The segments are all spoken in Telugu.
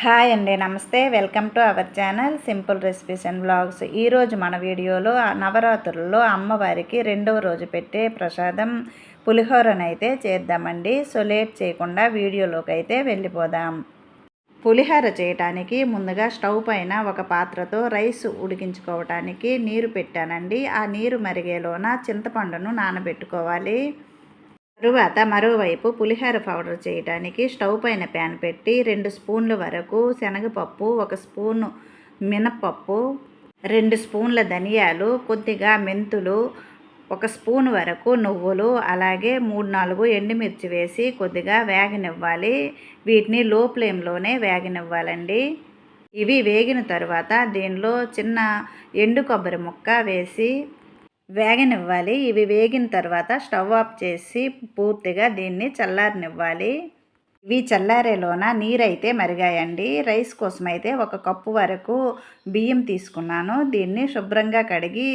హాయ్ అండి నమస్తే. Welcome to our channel simple recipes and blogs ఈరోజు మన వీడియోలో నవరాత్రుల్లో అమ్మవారికి రెండవ రోజు పెట్టే ప్రసాదం పులిహోరనైతే చేద్దామండి. సో లేట్ చేయకుండా వీడియోలోకి అయితే వెళ్ళిపోదాం. పులిహోర చేయటానికి ముందుగా స్టవ్ పైన ఒక పాత్రతో రైస్ ఉడికించుకోవటానికి నీరు పెట్టానండి. ఆ నీరు మరిగేలోన చింతపండును నానబెట్టుకోవాలి. తరువాత మరోవైపు పులిహోర పౌడర్ చేయడానికి స్టవ్ పైన ప్యాన్ పెట్టి రెండు స్పూన్ల వరకు శనగపప్పు ఒక స్పూను మినప్పప్పు రెండు స్పూన్ల ధనియాలు కొద్దిగా మెంతులు ఒక స్పూన్ వరకు నువ్వులు అలాగే మూడు నాలుగు ఎండుమిర్చి వేసి కొద్దిగా వేగనివ్వాలి. వీటిని లో ఫ్లేమ్లోనే వేగనివ్వాలండి. ఇవి వేగిన తర్వాత దీనిలో చిన్న ఎండు కొబ్బరి ముక్క వేసి వేగనివ్వాలి. ఇవి వేగిన తర్వాత స్టవ్ ఆఫ్ చేసి పూర్తిగా దీన్ని చల్లారనివ్వాలి. ఇవి చల్లారేలోన నీరైతే మరిగాయండి. రైస్ కోసం అయితే ఒక కప్పు వరకు బియ్యం తీసుకున్నాను. దీన్ని శుభ్రంగా కడిగి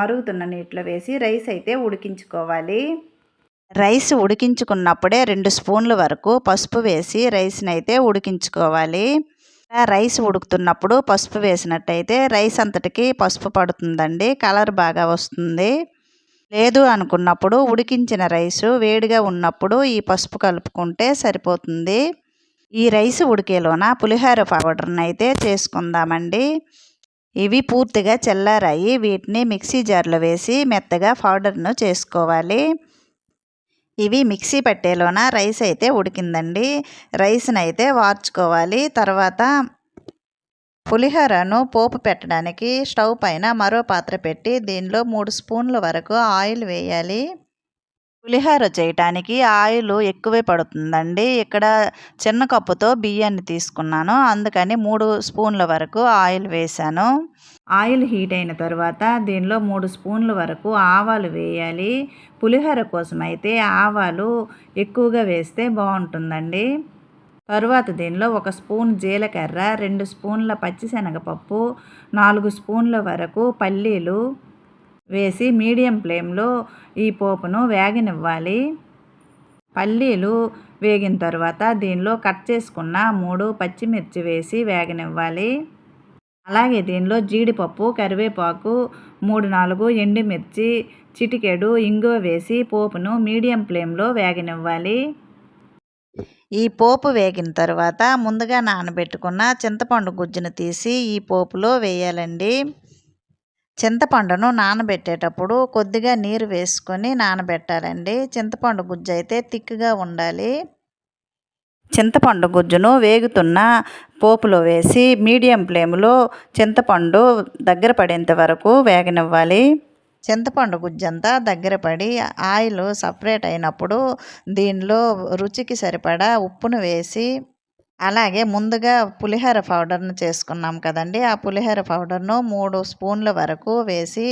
మరుగుతున్న నీటిలో వేసి రైస్ అయితే ఉడికించుకోవాలి. రైస్ ఉడికించుకున్నప్పుడే రెండు స్పూన్ల వరకు పసుపు వేసి రైస్ని అయితే ఉడికించుకోవాలి. రైస్ ఉడుకుతున్నప్పుడు పసుపు వేసినట్టయితే రైస్ అంతటికి పసుపు పడుతుందండి కలర్ బాగా వస్తుంది. లేదు అనుకున్నప్పుడు ఉడికించిన రైసు వేడిగా ఉన్నప్పుడు ఈ పసుపు కలుపుకుంటే సరిపోతుంది. ఈ రైస్ ఉడికేలోన పులిహోర పౌడర్ని అయితే చేసుకుందామండి. ఇవి పూర్తిగా చల్లారాయి వీటిని మిక్సీ జార్లో వేసి మెత్తగా పౌడర్ను చేసుకోవాలి. ఇవి మిక్సీ పట్టేలోన రైస్ అయితే ఉడికిందండి. రైస్ని అయితే వార్చుకోవాలి. తర్వాత పులిహోరను పోపు పెట్టడానికి స్టవ్ పైన మరో పాత్ర పెట్టి దీనిలో మూడు స్పూన్ల వరకు ఆయిల్ వేయాలి. పులిహోర చేయటానికి ఆయిల్ ఎక్కువే పడుతుందండి. ఇక్కడ చిన్న కప్పుతో బియ్యాన్ని తీసుకున్నాను. అందుకని మూడు స్పూన్ల వరకు ఆయిల్ వేశాను. ఆయిల్ హీట్ అయిన తర్వాత దీనిలో మూడు స్పూన్ల వరకు ఆవాలు వేయాలి. పులిహోర కోసం అయితే ఆవాలు ఎక్కువగా వేస్తే బాగుంటుందండి. తరువాత దీనిలో ఒక స్పూన్ జీలకర్ర రెండు స్పూన్ల పచ్చిశనగపప్పు నాలుగు స్పూన్ల వరకు పల్లీలు వేసి మీడియం ఫ్లేమ్లో ఈ పోపును వేగనివ్వాలి. పల్లీలు వేగిన తర్వాత దీనిలో కట్ చేసుకున్న మూడు పచ్చిమిర్చి వేసి వేగనివ్వాలి. అలాగే దీనిలో జీడిపప్పు కరివేపాకు మూడు నాలుగు ఎండుమిర్చి చిటికెడు ఇంగువ వేసి పోపును మీడియం ఫ్లేమ్లో వేగనివ్వాలి. ఈ పోపు వేగిన తర్వాత ముందుగా నానబెట్టుకున్న చింతపండు గుజ్జును తీసి ఈ పోపులో వేయాలండి. చింతపండును నానబెట్టేటప్పుడు కొద్దిగా నీరు వేసుకొని నానబెట్టాలండి. చింతపండు గుజ్జు అయితే తిక్కుగా ఉండాలి. చింతపండు గుజ్జును వేగుతున్న పోపులో వేసి మీడియం ఫ్లేమ్లో చింతపండు దగ్గర పడేంత వరకు వేగనివ్వాలి. చింతపండు గుజ్జంతా దగ్గర పడి ఆయిల్ సపరేట్ అయినప్పుడు దీనిలో రుచికి సరిపడా ఉప్పును వేసి అలాగే ముందుగా పులిహోర పౌడర్ను చేసుకున్నాం కదండి. ఆ పులిహోర పౌడర్ను మూడు స్పూన్ల వరకు వేసి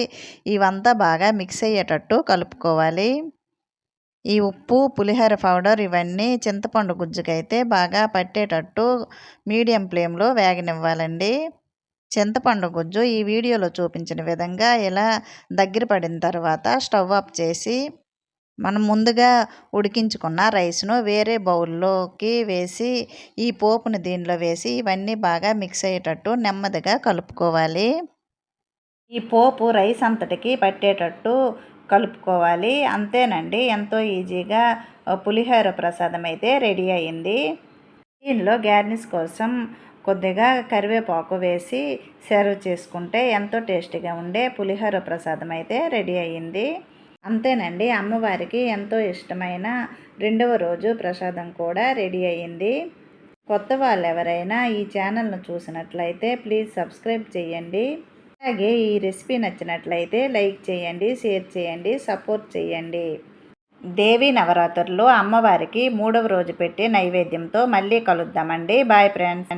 ఇవంతా బాగా మిక్స్ అయ్యేటట్టు కలుపుకోవాలి. ఈ ఉప్పు పులిహోర పౌడర్ ఇవన్నీ చింతపండు గుజ్జుకైతే బాగా పట్టేటట్టు మీడియం ఫ్లేమ్లో వేగనివ్వాలండి. చింతపండు గుజ్జు ఈ వీడియోలో చూపించిన విధంగా ఇలా దగ్గర పడిన తర్వాత స్టవ్ ఆఫ్ చేసి మనం ముందుగా ఉడికించుకున్న రైస్ను వేరే బౌల్లోకి వేసి ఈ పోపును దీనిలో వేసి ఇవన్నీ బాగా మిక్స్ అయ్యేటట్టు నెమ్మదిగా కలుపుకోవాలి. ఈ పోపు రైస్ అంతటికి పట్టేటట్టు కలుపుకోవాలి. అంతేనండి ఎంతో ఈజీగా పులిహోర ప్రసాదం అయితే రెడీ అయింది దీనిలో గ్యార్నిస్ కోసం కొద్దిగా కరివేపాకు వేసి సర్వ్ చేసుకుంటే ఎంతో టేస్టీగా ఉండే పులిహోర ప్రసాదం అయితే రెడీ అయ్యింది. అంతేనండి. అమ్మవారికి ఎంతో ఇష్టమైన రెండవ రోజు ప్రసాదం కూడా రెడీ అయ్యింది. కొత్త వాళ్ళు ఎవరైనా ఈ ఛానల్ను చూసినట్లయితే ప్లీజ్ సబ్స్క్రైబ్ చేయండి. అలాగే ఈ రెసిపీ నచ్చినట్లయితే లైక్ చేయండి షేర్ చేయండి సపోర్ట్ చేయండి. దేవి నవరాత్రులు అమ్మవారికి మూడవ రోజు పెట్టే నైవేద్యంతో మళ్ళీ కలుద్దామండి. Bye friends.